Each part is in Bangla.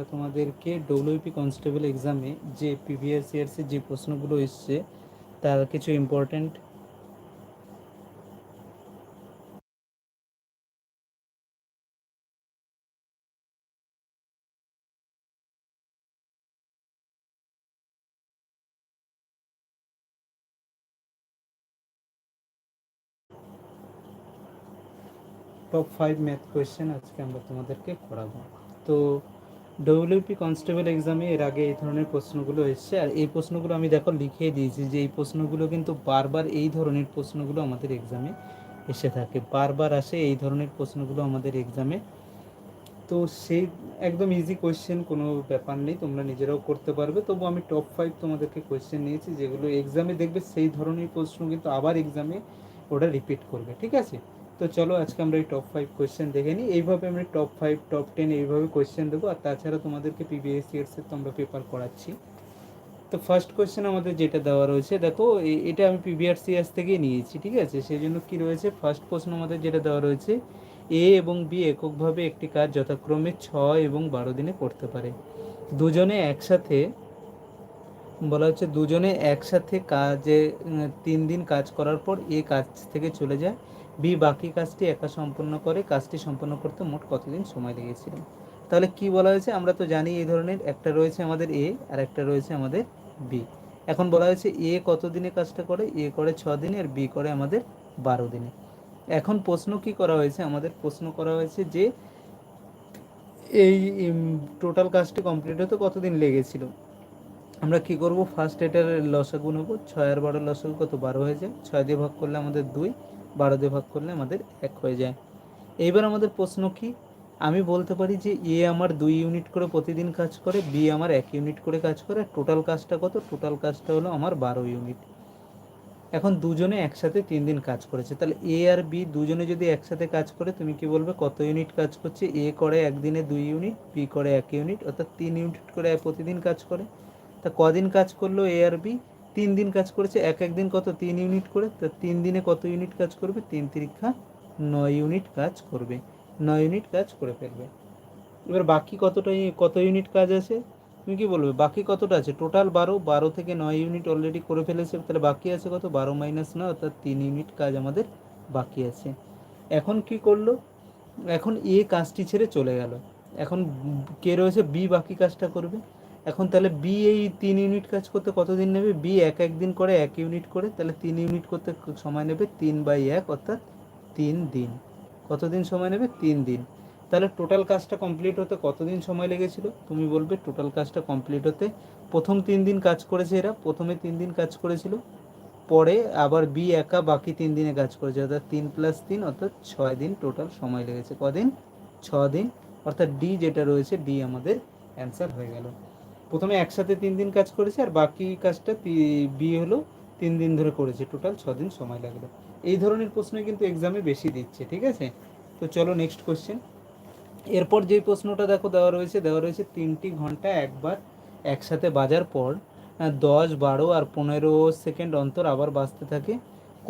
আমরা তোমাদেরকে ডব্লিউপি কনস্টেবল এক্সামে যে প্রিভিয়াস ইয়ার্সের যে প্রশ্নগুলো এসছে, তার কিছু important top five math question আজকে আমরা তোমাদেরকে করাবো। তো ডব্লিউপি কনস্টেবল এক্সামে এর আগে এই ধরনের প্রশ্নগুলো এসছে। আর এই প্রশ্নগুলো আমি দেখো লিখিয়ে দিয়েছি যে, এই প্রশ্নগুলো কিন্তু বারবার এই ধরনের প্রশ্নগুলো আমাদের এক্সামে এসে থাকে। বারবার আসে এই ধরনের প্রশ্নগুলো আমাদের এক্সামে তো সেই একদম ইজি কোয়েশ্চেন কোনো ব্যাপার নেই, তোমরা নিজেরাও করতে পারবে। তবু আমি টপ ফাইভ তোমাদেরকে কোয়েশ্চেন নিয়েছি, যেগুলো এক্সামে দেখবে সেই ধরনের প্রশ্ন কিন্তু আবার এক্সামে ওটা রিপিট করবে, ঠিক আছে? তো চলো আজকে আমরা এই টপ ফাইভ কোয়েশ্চেন দেখে নিই। এইভাবে আমরা টপ ফাইভ টপ টেন এইভাবে কোয়েশ্চেন দেবো আর তাছাড়া তোমাদেরকে পিবিএস ইয়ার্সের তো আমরা পেপার করাচ্ছি। তো ফার্স্ট কোয়েশ্চেন আমাদের যেটা দেওয়া রয়েছে, দেখো এটা আমি পিবিআর ইয়ার্স থেকেই নিয়েছি, ঠিক আছে? সেই জন্য কী রয়েছে? ফার্স্ট প্রশ্ন আমাদের যেটা দেওয়া রয়েছে এ এবং বি এককভাবে একটি কাজ যথাক্রমে ছয় এবং বারো দিনে করতে পারে। দুজনে একসাথে, বলা হচ্ছে দুজনে একসাথে কাজে তিন দিন কাজ করার পর এ কাজ থেকে চলে যায়। বি বাকি কাজটি একা সম্পন্ন করে, কাজটি সম্পন্ন করতে মোট কতদিন সময় লেগেছিল? তাহলে কি বলা হয়েছে? আমরা তো জানি এই ধরনের, একটা রয়েছে আমাদের এ আর একটা রয়েছে আমাদের বি। এখন বলা হয়েছে এ কত দিনে কাজটা করে? এ করে ছ দিনে আর বি করে আমাদের বারো দিনে। এখন প্রশ্ন কি করা হয়েছে? আমাদের প্রশ্ন করা হয়েছে যে এই টোটাল কাজটি কমপ্লিট হতে কতদিন লেগেছিল? আমরা কি করব? ফার্স্ট এটার লসাগু নেব। ছয় আর বারো লসাগু কত? বারো হয়ে যায়। ছয় দিয়ে ভাগ করলে আমাদের দুই। বারো দিয়ে ভাগ করলে আমাদের এক হয়ে যায়। এইবার আমাদের প্রশ্ন কি? আমি বলতে পারি যে এ আমার দুই ইউনিট করে প্রতিদিন কাজ করে, বি আমার এক ইউনিট করে কাজ করে টোটাল কাজটা কত? টোটাল কাজটা হলো আমার বারো ইউনিট। এখন দুজনে একসাথে তিন দিন কাজ করেছে। তাহলে এ আর বি দুজনে যদি একসাথে কাজ করে, তুমি কি বলবে? কত ইউনিট কাজ করছে? এ করে একদিনে দুই ইউনিট, বি করে এক ইউনিট, অর্থাৎ তিন ইউনিট করে প্রতিদিন কাজ করে। তা কদিন কাজ করল এ আর বি? তিন দিন কাজ করেছে, এক এক দিন কত তিন ইউনিট করে, তা তিন দিনে কত ইউনিট কাজ করবে? তিন তিরিক্ষা নয় ইউনিট কাজ করবে, নয় ইউনিট কাজ করে ফেলবে। এবার বাকি কতটা কত ইউনিট কাজ আছে? তুমি কি বলবে? বাকি কতটা আছে? টোটাল বারো বারো থেকে নয় ইউনিট অলরেডি করে ফেলেছে, তাহলে বাকি আছে কত? বারো মাইনাস নয়, অর্থাৎ তিন ইউনিট কাজ আমাদের বাকি আছে। এখন কি করল? এখন এ কাজটি ছেড়ে চলে গেল। এখন কে রয়েছে? বি বাকি কাজটা করবে। এখন তাহলে বি এই তিন ইউনিট কাজ করতে কতদিন নেবে? বি এক এক দিন করে এক ইউনিট করে, তাহলে তিন ইউনিট করতে সময় নেবে তিন বাই এক, অর্থাৎ তিন দিন। কতদিন সময় নেবে? তিন দিন। তাহলে টোটাল কাজটা কমপ্লিট হতে কতদিন সময় লেগেছিল? তুমি বলবে টোটাল কাজটা কমপ্লিট হতে প্রথম তিন দিন কাজ করেছে এরা, প্রথমে তিন দিন কাজ করেছিল, পরে আবার বি একা বাকি তিন দিনে কাজ করেছে, অর্থাৎ তিন প্লাস তিন, অর্থাৎ ছয় দিন টোটাল সময় লেগেছে। কদিন? ছ দিন অর্থাৎ ডি যেটা রয়েছে ডি আমাদের অ্যান্সার হয়ে গেল। প্রথমে একসাথে তিন দিন কাজ করেছে আর বাকি কাজটা বিয়ে হলো তিন দিন ধরে করেছে। টোটাল ছ দিন সময় লাগল। এই ধরনের প্রশ্ন কিন্তু এক্সামে বেশি দিচ্ছে, ঠিক আছে? তো চলো নেক্সট কোশ্চেন এরপর যেই প্রশ্নটা দেখো দেওয়া রয়েছে দেওয়া রয়েছে তিনটি ঘণ্টা একবার একসাথে বাজার পর দশ, বারো আর পনেরো সেকেন্ড অন্তর আবার বাজতে থাকে,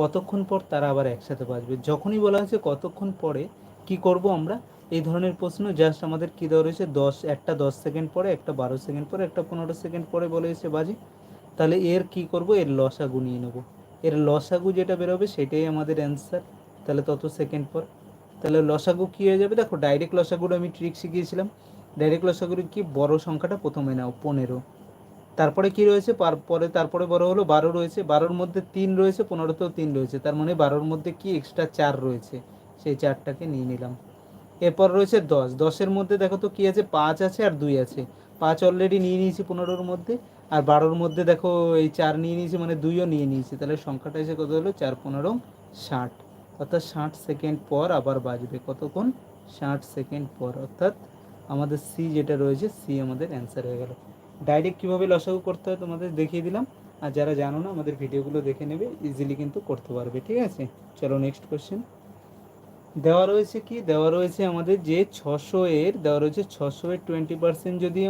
কতক্ষণ পর তারা আবার একসাথে বাজবে যখনই বলা হয়েছে কতক্ষণ পরে কি করব আমরা? এই ধরনের প্রশ্ন জাস্ট আমাদের কী দেওয়া রয়েছে? দশ, একটা দশ সেকেন্ড পরে, একটা বারো সেকেন্ড পরে, একটা পনেরো সেকেন্ড পরে বলে এসে বাজে। তাহলে এর কি করব? এর লসাগু নিয়ে নেব। এর লসাগু যেটা বেরোবে সেটাই আমাদের অ্যান্সার তাহলে তত সেকেন্ড পর। তাহলে লসাগু কী হয়ে যাবে? দেখো ডাইরেক্ট লসাগুর আমি ট্রিক শিখিয়েছিলাম। ডাইরেক্ট লসাগুর কি? বড় সংখ্যাটা প্রথমে নাও, পনেরো। তারপরে কি রয়েছে? পরে তারপরে বড় হলো বারো রয়েছে। বারোর মধ্যে তিন রয়েছে, পনেরোতেও তিন রয়েছে। তার মানে বারোর মধ্যে কি এক্সট্রা চার রয়েছে? সেই চারটাকে নিয়ে নিলাম। এরপর রয়েছে দশ। দশের মধ্যে দেখো তো কী আছে? পাঁচ আছে আর দুই আছে। পাঁচ অলরেডি নিয়ে নিয়েছি পনেরোর মধ্যে। আর বারোর মধ্যে দেখো এই চার নিয়ে নিয়েছি মানে দুইও নিয়ে নিয়েছি। তাহলে সংখ্যাটা এসে কত হলো? চার, পনেরো, ষাট। অর্থাৎ ষাট সেকেন্ড পর আবার বাজবে। কতক্ষণ? ষাট সেকেন্ড পর। অর্থাৎ আমাদের সি যেটা রয়েছে সি আমাদের অ্যান্সার হয়ে গেল। ডাইরেক্ট কীভাবে লসাগু করতে হয় তোমাদের দেখিয়ে দিলাম। আর যারা জানো না, আমাদের ভিডিওগুলো দেখে নেবে ইজিলি কিন্তু করতে পারবে। ঠিক আছে? চলো নেক্সট কোয়েশ্চেন দেওয়া রয়েছে কি? দেওয়া রয়েছে আমাদের যে ছশো এর, দেওয়া রয়েছে ছশো এর টোয়েন্টি পার্সেন্ট যদি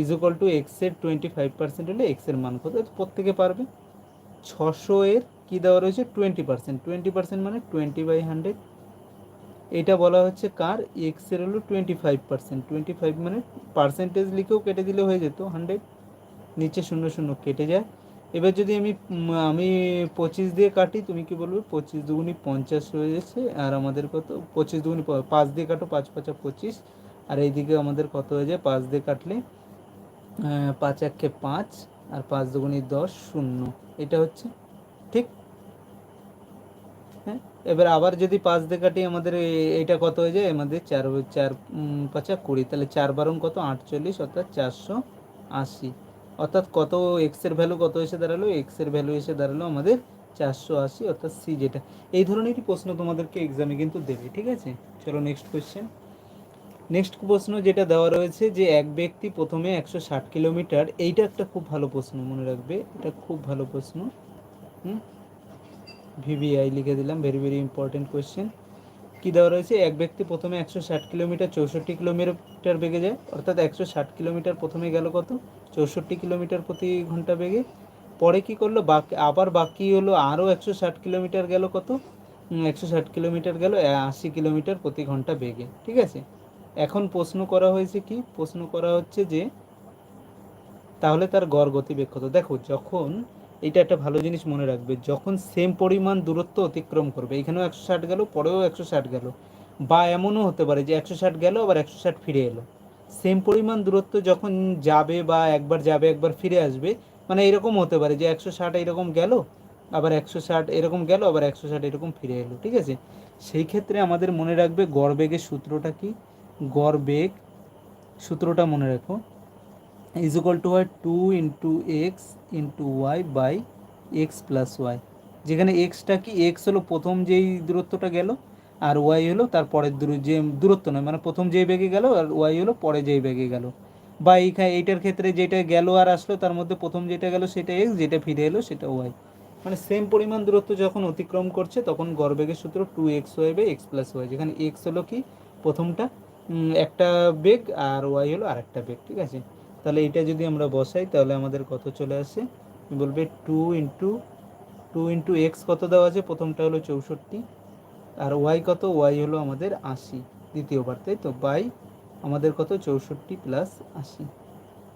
ইজ ইকুয়াল টু এক্সের টোয়েন্টি ফাইভ পার্সেন্ট হলে এক্সের মান কত? প্রত্যেকে পারবে। ছশো এর কী দেওয়া রয়েছে? টোয়েন্টি পার্সেন্ট টোয়েন্টি পার্সেন্ট মানে টোয়েন্টি বাই হান্ড্রেড এটা বলা হচ্ছে কার? এক্সের হলো twenty five percent twenty five মানে পার্সেন্টেজ লিখেও কেটে দিলে হয়ে যেত হান্ড্রেড নিচে শূন্য শূন্য কেটে যায়। এবার যদি আমি আমি পঁচিশ দিয়ে কাটি, তুমি কি বলবে? পঁচিশ দুগুনি পঞ্চাশ হয়ে যাচ্ছে, আর আমাদের কত? পঁচিশ দুগুনি পাঁচ দিয়ে কাটো, পাঁচ পাঁচা পঁচিশ, আর এইদিকে আমাদের কত হয়ে যায়? পাঁচ দিয়ে কাটলে পাঁচ একে পাঁচ, আর পাঁচ দুগুনি দশ শূন্য, এটা হচ্ছে ঠিক? হ্যাঁ এবার আবার যদি পাঁচ দিয়ে কাটি, আমাদের এ- এইটা কত হয়ে যায়? আমাদের চার চার পাঁচা কুড়ি, তাহলে চার বারং কত? আটচল্লিশ, অর্থাৎ চারশো আশি। অর্থাৎ কত এক্সের ভ্যালু কত এসে দাঁড়াল? এক্সের ভ্যালু এসে দাঁড়াল আমাদের চারশো আশি, অর্থাৎ সি যেটা। এই ধরনেরই প্রশ্ন তোমাদেরকে এক্সামে কিন্তু দেবে, ঠিক আছে? চলো নেক্সট কোয়েশ্চেন নেক্সট প্রশ্ন যেটা দেওয়া রয়েছে যে এক ব্যক্তি প্রথমে একশো ষাট কিলোমিটার, এইটা একটা খুব ভালো প্রশ্ন, মনে রাখবে। এটা খুব ভালো প্রশ্ন। হুম? ভিভিআই লিখে দিলাম ভেরি ভেরি ইম্পর্টেন্ট কোয়েশ্চেন কী দেওয়া রয়েছে? এক ব্যক্তি প্রথমে একশো ষাট কিলোমিটার চৌষট্টি কিলোমিটার বেগে যায়, অর্থাৎ একশো ষাট কিলোমিটার প্রথমে গেল কত? চৌষট্টি কিলোমিটার প্রতি ঘণ্টা বেগে। পরে কি করল? বাকি, আবার বাকি হলো আরও একশো ষাট কিলোমিটার গেল কত? একশো ষাট কিলোমিটার গেল আশি কিলোমিটার প্রতি ঘণ্টা বেগে। ঠিক আছে? এখন প্রশ্ন করা হয়েছে কি? প্রশ্ন করা হচ্ছে যে, তাহলে তার গড় গতিবেগ কত? দেখো, যখন এটা একটা ভালো জিনিস মনে রাখবে। যখন সেম পরিমাণ দূরত্ব অতিক্রম করবে, এখানেও একশো ষাট গেল, পরেও একশো ষাট গেল, বা এমনও হতে পারে যে একশো ষাট গেল, আবার একশো ষাট ফিরে এলো। সেম পরিমাণ দূরত্ব যখন যাবে বা একবার যাবে, একবার ফিরে আসবে মানে এরকম হতে পারে যে একশো ষাট এরকম গেল, আবার একশো ষাট এরকম গেল, আবার একশো ষাট এরকম ফিরে এলো, ঠিক আছে? সেই ক্ষেত্রে আমাদের মনে রাখবে গড় বেগের সূত্রটা কি? গড় বেগ সূত্রটা মনে রাখো ইজ ইকুয়াল টু হয় two into x into y by x plus y যেখানে এক্সটা কি? এক্স হলো প্রথম যেই দূরত্বটা গেল, আর ওয়াই হলো তার পরের দূর, যে দূরত্ব নয় মানে প্রথম যেই বেগে গেল, আর ওয়াই হলো পরে যেই বেগে গেল। বা এইখানে এইটার ক্ষেত্রে যেটা গেল আর আসলো, তার মধ্যে প্রথম যেটা গেল সেটা এক্স যেটা ফিরে এলো সেটা ওয়াই মানে সেম পরিমাণ দূরত্ব যখন অতিক্রম করছে, তখন গড়বেগের সূত্র two X Y by X plus Y যেখানে এক্স হলো কি? প্রথমটা একটা বেগ, আর ওয়াই হলো আরেকটা বেগ, ঠিক আছে? তাহলে এটা যদি আমরা বসাই, তাহলে আমাদের কত চলে আসে? বলবে two into two into X কত দেওয়া আছে? প্রথমটা হলো চৌষট্টি, আর ওয়াই কত? ওয়াই হলো আমাদের আশি। দ্বিতীয়বার, তাই তো? বাই আমাদের কত? চৌষট্টি প্লাস আশি।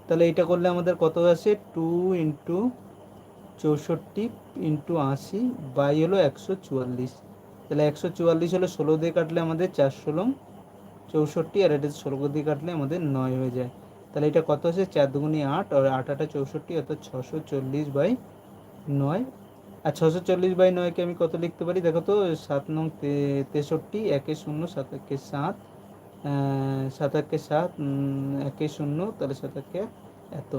তাহলে এটা করলে আমাদের কত আসে? টু ইন্টু চৌষট্টি ইন্টু আশি বাই হলো একশো চুয়াল্লিশ। তাহলে একশো চুয়াল্লিশ হলো ষোলো দিয়ে কাটলে আমাদের চার ষোলো চৌষট্টি, আর এটা ষোলো দিয়ে কাটলে আমাদের নয় হয়ে যায়। তাহলে এটা কত আছে? চার দুগুনি আট, আর আট আটা চৌষট্টি, অর্থাৎ ছশো চল্লিশ বাই নয়। আর ছশো চল্লিশ বাই নয়কে আমি কত লিখতে পারি? দেখো তো, সাত নং তেষট্টি, একে শূন্য, সাত একে সাত সাত একে সাত একে শূন্য, তাহলে সাত একে এত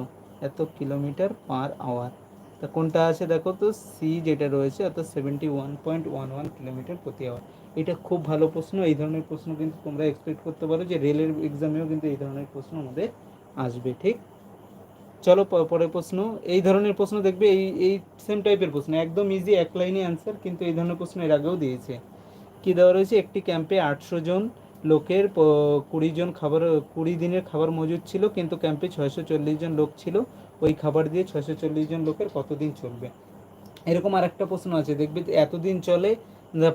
এত কিলোমিটার পার আওয়ার। তা কোনটা আছে দেখো তো? সি যেটা রয়েছে, অর্থাৎ seventy one point one one kilometre প্রতি আওয়ার। এটা খুব ভালো প্রশ্ন, এই ধরনের প্রশ্ন কিন্তু তোমরা এক্সপেক্ট করতে পারো যে রেলের এক্সামেও কিন্তু এই ধরনের প্রশ্ন আমাদের আসবে, ঠিক? চলো পরের প্রশ্ন। এই ধরনের প্রশ্ন দেখবে এই এই সেম টাইপের প্রশ্ন। একদম ইজি এক লাইনে অ্যান্সার কিন্তু এই ধরনের প্রশ্ন এর আগেও দিয়েছে। কি দেওয়া রয়েছে? একটি ক্যাম্পে আটশো জন লোকের কুড়ি জন খাবার, কুড়ি দিনের খাবার মজুদ ছিল, কিন্তু ক্যাম্পে ছয়শো চল্লিশ জন লোক ছিল। ওই খাবার দিয়ে ছয়শো চল্লিশ জন লোকের কতদিন চলবে? এরকম আর একটা প্রশ্ন আছে। দেখবে এতদিন চলে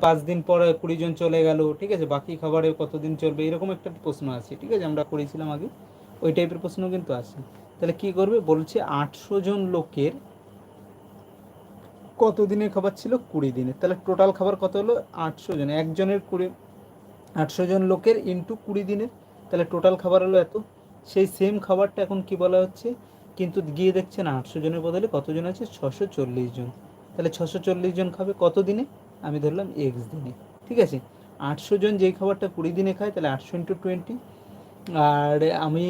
পাঁচ দিন পর কুড়ি জন চলে গেল, ঠিক আছে? বাকি খাবারে কতদিন চলবে? এরকম একটা প্রশ্ন আছে, ঠিক আছে? আমরা করেছিলাম আগে। ওই টাইপের প্রশ্ন কিন্তু আসে তাহলে কি করবে? বলছে আটশো জন লোকের কত দিনের খাবার ছিল? কুড়ি দিনের। তাহলে টোটাল খাবার কত হলো? আটশো জন। একজনের কুড়ি, আটশো জন লোকের ইন্টু কুড়ি দিনের। তাহলে টোটাল খাবার হলো এত। সেই সেম খাবারটা এখন কি বলা হচ্ছে? কিন্তু গিয়ে দেখছেন আটশো জনের বদলে কতজন আছে? ছশো চল্লিশ জন। তাহলে ছশো চল্লিশ জন খাবে কত দিনে? আমি ধরলাম এক্স দিনে। ঠিক আছে? আটশো জন যেই খাবারটা কুড়ি দিনে খায়, তাহলে আটশো ইন্টু টোয়েন্টি আর আমি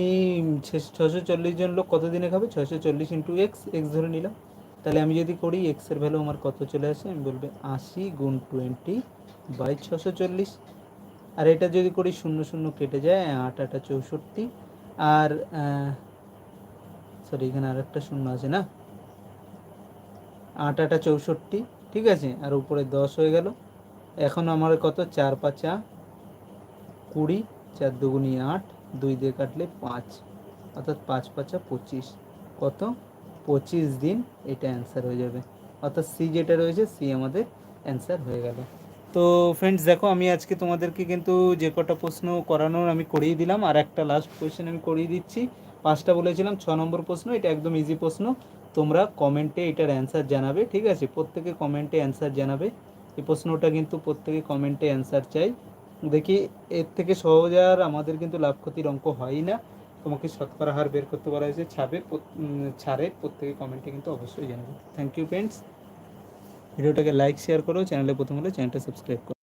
ছশো চল্লিশ জন লোক কত দিনে খাবে? ছশো চল্লিশ ইন্টু এক্স এক্স ধরে নিলাম। তাহলে আমি যদি করি এক্সের ভ্যালু আমার কত চলে আসে? আমি বলবে আশি গুণ টোয়েন্টি বাই ছশো চল্লিশ। আর এটা যদি করি, শূন্য শূন্য কেটে যায়, আট আটা চৌষট্টি। আর সরি এখানে আর একটা শূন্য আছে না? আট আটা চৌষট্টি, ঠিক আছে? আর উপরে দশ হয়ে গেল। এখন আমার কত? চার পাঁচা কুড়ি, চার দুগুনি আট। দুই দিয়ে কাটলে পাঁচ, অর্থাৎ পাঁচ পাঁচা পঁচিশ। কত? পঁচিশ দিন এটা অ্যান্সার হয়ে যাবে। অর্থাৎ সি যেটা রয়েছে সি আমাদের অ্যান্সার হয়ে গেল। তো ফ্রেন্ডস দেখো আমি আজকে তোমাদেরকে কিন্তু যে কটা প্রশ্ন করানোর আমি করিয়ে দিলাম, আর একটা লাস্ট কোয়েশ্চেন আমি করিয়ে দিচ্ছি। পাঁচটা বলেছিলাম, ছ নম্বর প্রশ্ন, এটা একদম ইজি প্রশ্ন। তোমরা কমেন্টে এটার অ্যান্সার জানাবে, ঠিক আছে? প্রত্যেকে কমেন্টে অ্যান্সার জানাবে। এই প্রশ্নটা কিন্তু প্রত্যেকে কমেন্টে অ্যান্সার চাই। দেখি এর থেকে সহজ আর আমাদের কিন্তু লাভ ক্ষতির অঙ্ক হয় না। তোমাকে শতকরা হার বের করতে বলা হয়েছে ছাবে ছাড়ে প্রত্যেকে কমেন্টে কিন্তু অবশ্যই জানাবে। থ্যাংক ইউ ফ্রেন্ডস ভিডিওটাকে লাইক শেয়ার করো চ্যানেলে প্রথম হলে চ্যানেলটা সাবস্ক্রাইব করো।